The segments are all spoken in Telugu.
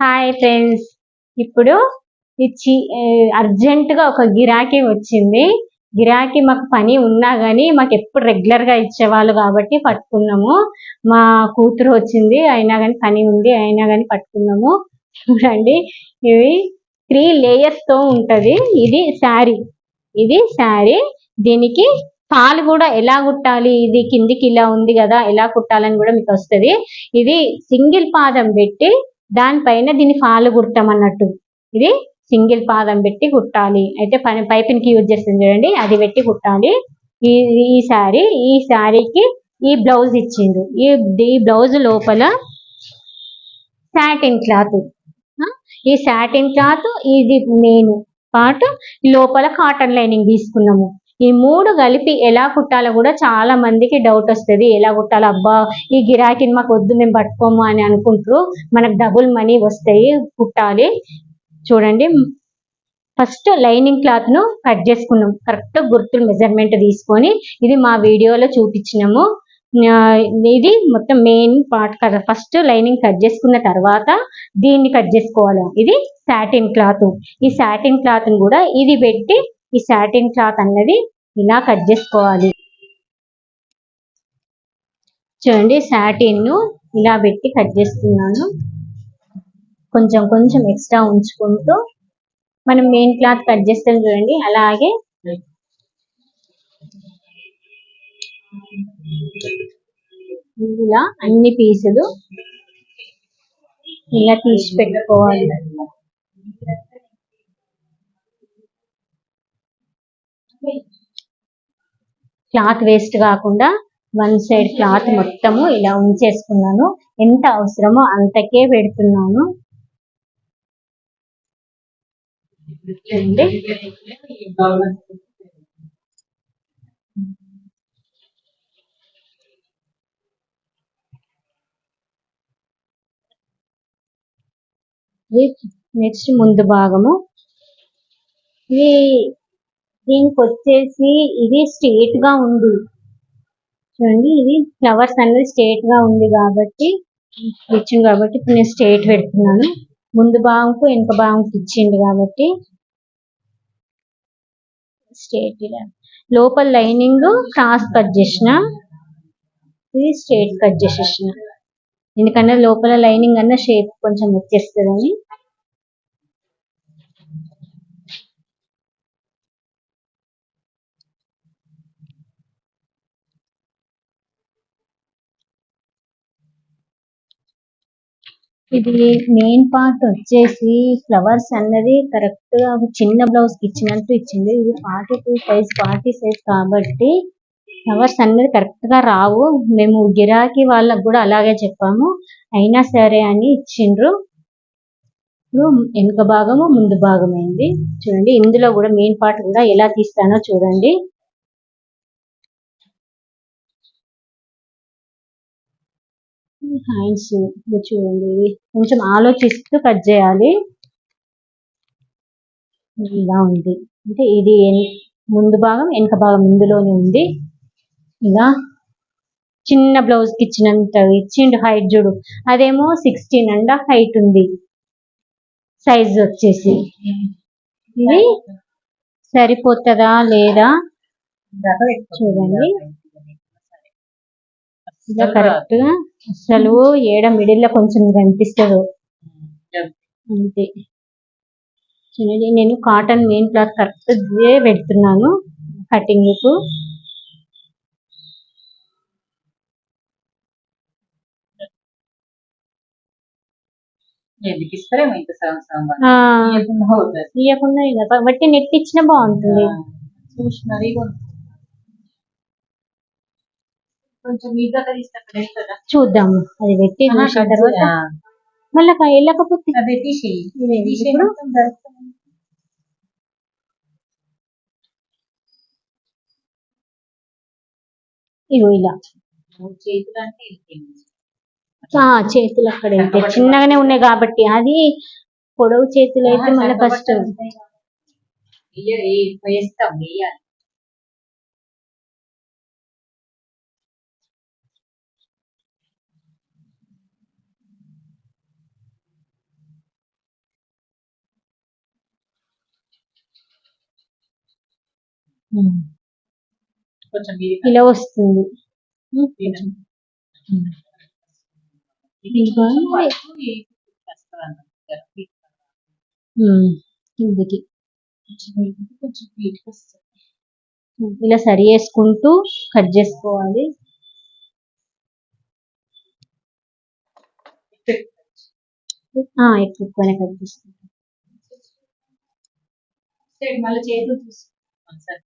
హాయ్ ఫ్రెండ్స్ ఇప్పుడు ఇచ్చి అర్జెంట్గా ఒక గిరాకీ వచ్చింది. గిరాకీ మాకు పని ఉన్నా కానీ మాకు ఎప్పుడు రెగ్యులర్గా ఇచ్చేవాళ్ళు కాబట్టి పట్టుకున్నాము. మా కూతురు వచ్చింది అయినా కానీ పని ఉంది అయినా కానీ పట్టుకున్నాము. చూడండి ఇవి త్రీ లేయర్స్తో ఇది శారీ. ఇది శారీ. దీనికి పాలు కూడా ఎలా కుట్టాలి? ఇది కిందికి ఇలా ఉంది కదా ఎలా కుట్టాలని కూడా మీకు వస్తది. ఇది సింగిల్ పాదం పెట్టి దానిపైన దీన్ని ఫాలు గుట్టం అన్నట్టు. ఇది సింగిల్ పాదం పెట్టి కుట్టాలి. అయితే పని పైపింగ్కి యూజ్ చేస్తుంది చూడండి. అది పెట్టి కుట్టాలి. ఈ ఈ శారీ ఈ శారీకి ఈ బ్లౌజ్ ఇచ్చిండు. ఈ ఈ బ్లౌజ్ లోపల సాటిన్ క్లాత్. ఈ సాటిన్ క్లాత్ ఇది మెయిన్ పార్ట్. లోపల కాటన్ లైనింగ్ తీసుకున్నాము. ఈ మూడు కలిపి ఎలా కుట్టాలో కూడా చాలా మందికి డౌట్ వస్తుంది. ఎలా కుట్టాలో? అబ్బా ఈ గిరాకీని మాకు వద్దు మేము పట్టుకోము అని అనుకుంటారు మనకు డబుల్ మనీ వస్తాయి కుట్టాలి. చూడండి. ఫస్ట్ లైనింగ్ క్లాత్ను కట్ చేసుకున్నాం. కరెక్ట్ గుర్తులు మెజర్మెంట్ తీసుకొని ఇది మా వీడియోలో చూపించినాము. ఇది మొత్తం మెయిన్ పార్ట్ కదా ఫస్ట్ లైనింగ్ కట్ చేసుకున్న తర్వాత దీన్ని కట్ చేసుకోవాలి? ఇది సాటిన్ క్లాత్ ఈ సాటిన్ క్లాత్ని కూడా ఇది పెట్టి ఈ సాటిన్ క్లాత్ అన్నది ఇలా కట్ చేసుకోవాలి. చూడండి సాటిన్ను ఇలా పెట్టి కట్ చేస్తున్నాను. కొంచెం కొంచెం ఎక్స్ట్రా ఉంచుకుంటూ మనం మెయిన్ క్లాత్ కట్ చేస్తాం చూడండి అలాగే ఇలా అన్ని పీసులు ఇలా తీసి పెట్టుకోవాలి. క్లాత్ వేస్ట్ కాకుండా వన్ సైడ్ క్లాత్ మొత్తము ఇలా ఉంచేసుకున్నాను. ఎంత అవసరమో అంతకే పెడుతున్నాను. నెక్స్ట్ ముందు భాగము. ఇది దీనికి వచ్చేసి ఇది స్ట్రేట్గా ఉంది. చూడండి ఇది ఫ్లవర్స్ అనేది స్ట్రేట్గా ఉంది కాబట్టి ఇచ్చింది కాబట్టి ఇప్పుడు నేను స్ట్రేట్ పెడుతున్నాను. ముందు భాగంకు వెనుక భాగంకి ఇచ్చిండు కాబట్టి స్ట్రేట్ లోపల లైనింగ్ క్రాస్ కట్ చేసిన ఇది స్ట్రేట్ కట్ చేసేసిన. ఎందుకంటే లోపల లైనింగ్ అన్న షేప్ కొంచెం వచ్చేస్తుందని. ఇది మెయిన్ పార్ట్ వచ్చేసి ఫ్లవర్స్ అన్నది కరెక్ట్గా చిన్న బ్లౌజ్కి ఇచ్చినట్టు ఇచ్చింది. ఇది forty two size forty size కాబట్టి ఫ్లవర్స్ అన్నది కరెక్ట్గా రావు. మేము గిరాకీ వాళ్ళకి కూడా అలాగే చెప్పాము. అయినా సరే అని ఇచ్చిండ్రు. వెనుక భాగము ముందు భాగం అయింది చూడండి ఇందులో కూడా మెయిన్ పార్ట్ కూడా ఎలా తీస్తానో చూడండి. హ్యాండ్స్ చూడండి. కొంచెం ఆలోచిస్తూ కట్ చేయాలి. ఇలా ఉంది. అంటే ఇది ముందు భాగం వెనుక భాగం ఇందులోనే ఉంది. ఇలా చిన్న బ్లౌజ్కి ఇచ్చినంత ఇచ్చిండు హైట్ చూడు. అదేమో సిక్స్టీన్ అండ్ హైట్ ఉంది. సైజ్ వచ్చేసి. ఇది సరిపోతుందా లేదా? చూడండి. ఇలా కరెక్ట్గా అసలు ఏడ మిడిల్లో కొంచెం కనిపిస్తుంది. అంతే. చూడండి నేను కాటన్ మెయిన్ క్లాత్ కరెక్ట్ పెడుతున్నాను కటింగ్కు ఎందుకు ఇస్తారేమో ఇంత సగం సగం వాళ్ళు. ఆ, ఇయ్యకుండా పోతుంది. తీయకుండా ఇలా బట్టి నెట్ ఇచ్చినా బాగుంటుంది. కొంచెం? చూద్దాము అది పెట్టి చూసిన తర్వాత మళ్ళీ వెళ్ళకపోతే? అదే తీసేయి. ఇగో ఇలా. చేతులు అంటే అక్కడ అయితే చిన్నగానే ఉన్నాయి కాబట్టి అది పొడవు చేతులు అయితే మళ్ళీ కష్టం వేస్తాం వేయాలి కొంచెం ఇలా వస్తుంది. కిందికి ఇలా సరి చేసుకుంటూ కట్ చేసుకోవాలి. ఆ, ఎక్కువనే కట్ చేసుకుంటాం. మళ్ళీ చేతులు చూసుకోవాలి సార్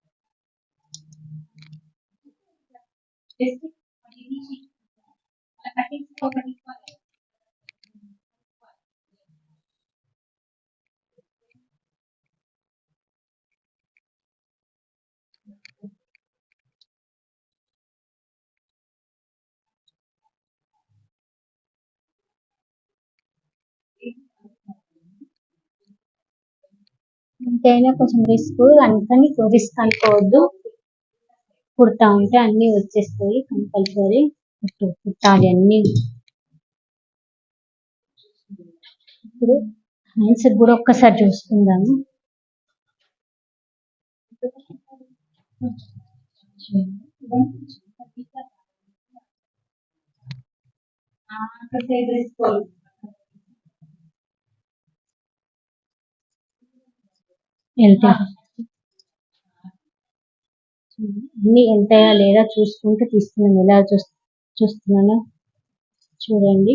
ఎంతైనా కొంచెం రిస్క్ అందుకని రిస్క్ అనుకోవద్దు కుడతా ఉంటే అన్ని వచ్చేస్తాయి కంపల్సరీ. కుట్టాలి అన్ని. ఇప్పుడు హ్యాండ్స్ కూడా ఒక్కసారి చూసుకుందాము. సైడ్ అన్ని ఎంతయా లేదా చూసుకుంటూ తీస్తున్నాను ఎలా చూస్ చూస్తున్నానో చూడండి.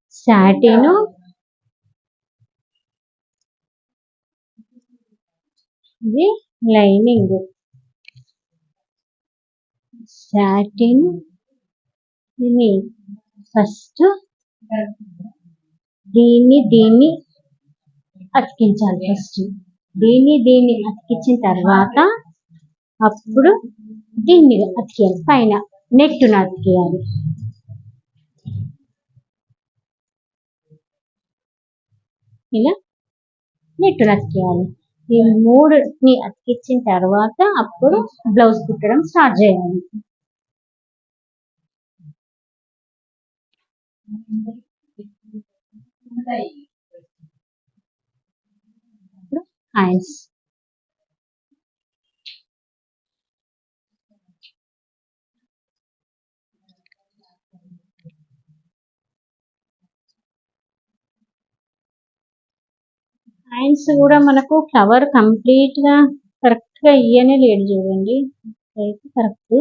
సాటిన్ ఇది లైనింగ్. సాటిన్ ఇది ఫస్ట్ దీన్ని దీన్ని అతికించాలి ఫస్ట్. దీన్ని దీన్ని అతికించిన తర్వాత అప్పుడు దీన్ని అతికేయాలి. పైన నెట్టును అతికేయాలి. ఇలా నెట్టును అతికేయాలి ఈ మూడుని అతికించిన తర్వాత అప్పుడు బ్లౌజ్ కుట్టడం స్టార్ట్ చేయాలి. ఇప్పుడు లైన్స్ కూడా మనకు ఫ్లవర్ కంప్లీట్గా కరెక్ట్గా ఇయ్యనే లేడు చూడండి. కరెక్ట్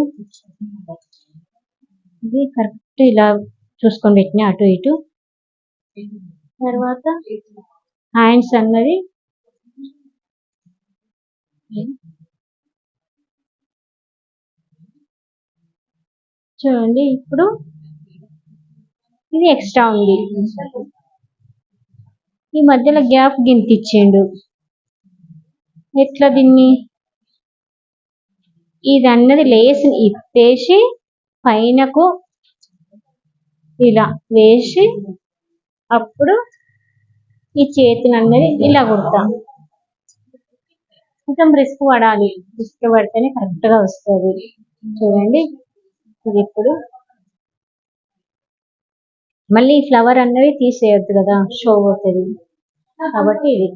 ఇది కరెక్ట్ ఇలా చూసుకొని పెట్టిన అటు ఇటు. తర్వాత హ్యాండ్స్ అన్నది. చూడండి ఇప్పుడు ఇది ఎక్స్ట్రా ఉంది. ఈ మధ్యలో గ్యాప్ గింత ఇచ్చిండు ఎట్లా దీన్ని? ఇది అన్నది లేసి ఇప్పేసి పైనకు ఇలా వేసి అప్పుడు ఈ చేతిని అన్నది ఇలా కుడతా. కొంచెం రిస్క్ పడాలి. రిస్క్ పడితేనే కరెక్ట్గా వస్తుంది. చూడండి. ఇది ఇప్పుడు మళ్ళీ ఫ్లవర్ అన్నది తీసేయొద్దు కదా షో అవుతుంది. కాబట్టి ఇది.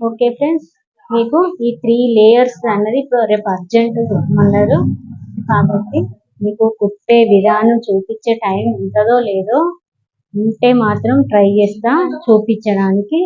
ఓకే ఫ్రెండ్స్ మీకు ఈ త్రీ లేయర్స్ అన్నది ఇప్పుడు రేపు అర్జెంట్ అన్నారు కాబట్టి మీకు కుట్టే విధానం చూపించే టైం ఉంటుందో లేదో ఉంటే మాత్రం ట్రై చేస్తా చూపించడానికి.